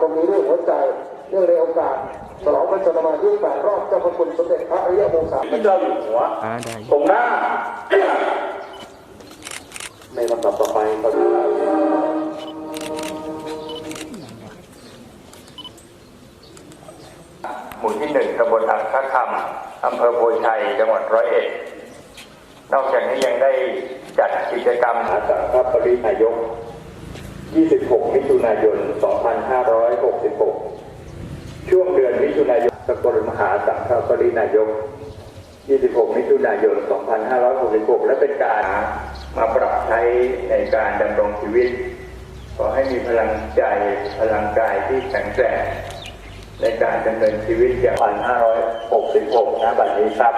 ตรงนี้ด้วยหัวใจเนื่องในโอกาสฉลองพระชนมายุ8รอบเจ้าพระคุณสมเด็จพระอริยวงศาที่เจ้าอยู่หัวอ่าได้ตรงหน้า ในลำดับต่อไปครับหมู่ที่หนึ่งตำบลอักขคำอำเภอโพชัย จังหวัดร้อยเอ็ด นอกจากนี้ยังได้จัดกิจกรรมอาสาพระปรินายก 26 มิถุนายน 2566 ช่วงเดือนมิถุนายนสกลมหาสังฆปรินายก 26 มิถุนายน 2566 และเป็นการมาปรับใช้ในการดำรงชีวิต ขอให้มีพลังใจพลังกายที่แข็งแกร่งในการดำเนินชีวิตอย่าง 1566 นะบัดนี้ครับ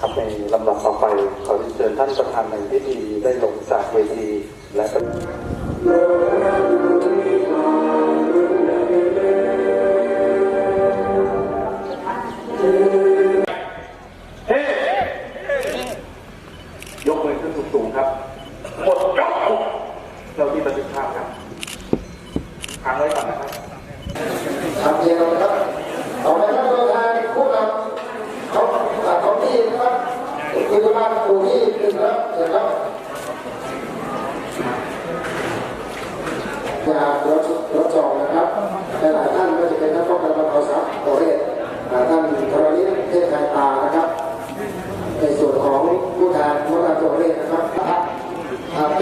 ครับในลำดับต่อไปขอเชิญท่านประธานในพิธีได้ลงจากเวทีและ สูงครับหมดยกเราที่บันทึกภาพครับค้างไว้ก่อนนะครับครับเรียนนะครับต่อไปครับตัวแทนผู้นำเขาตัดของที่นะครับคือบ้านหมู่ที่หนึ่งครับเชิญครับจารถรถจองนะครับหลาย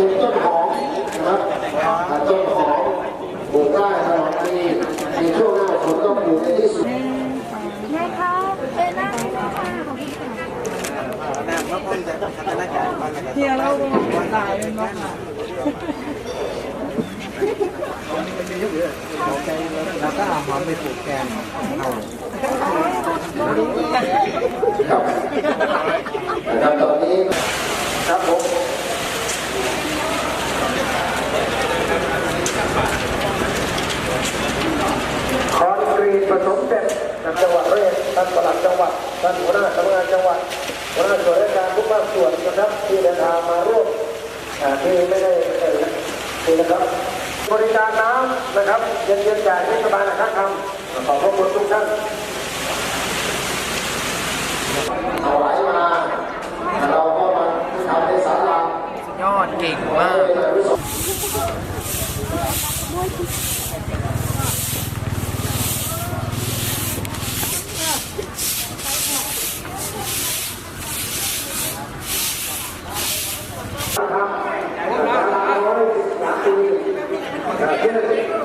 เป็นต้นหอมนะครับอ่าต้นหอมปลูกได้ตลอดปีในช่วงหน้าฝนต้องปลูกที่สุดไงคะเป็นหน้าให้นะคะขอบคุณค่ะเที่ยวแล้วตายเป็นบ้าแล้วก็เอาหอมไปปลูกแกงเอา ครับนะครับตอนนี้ครับผมคอนกรีตผสมเสร็จจากจังหวัดเรียนท่านปลัดจังหวัด ท่านหัวหน้าสำนักงานจังหวัดหัวหน้าส่วนราชการทุกภาคส่วนนะครับที่เดินทางมาร่วมอ่าที่ไม่ได้เอ่ยนี่นะครับบริการน้ำนะครับเย็นๆจากเทศบาลนะครับคำขอบพระคุณทุกท่านเอาไหลมาเราก็มาทำในศาลายอดเก่งมากเลยวิสุทธิ Now get it.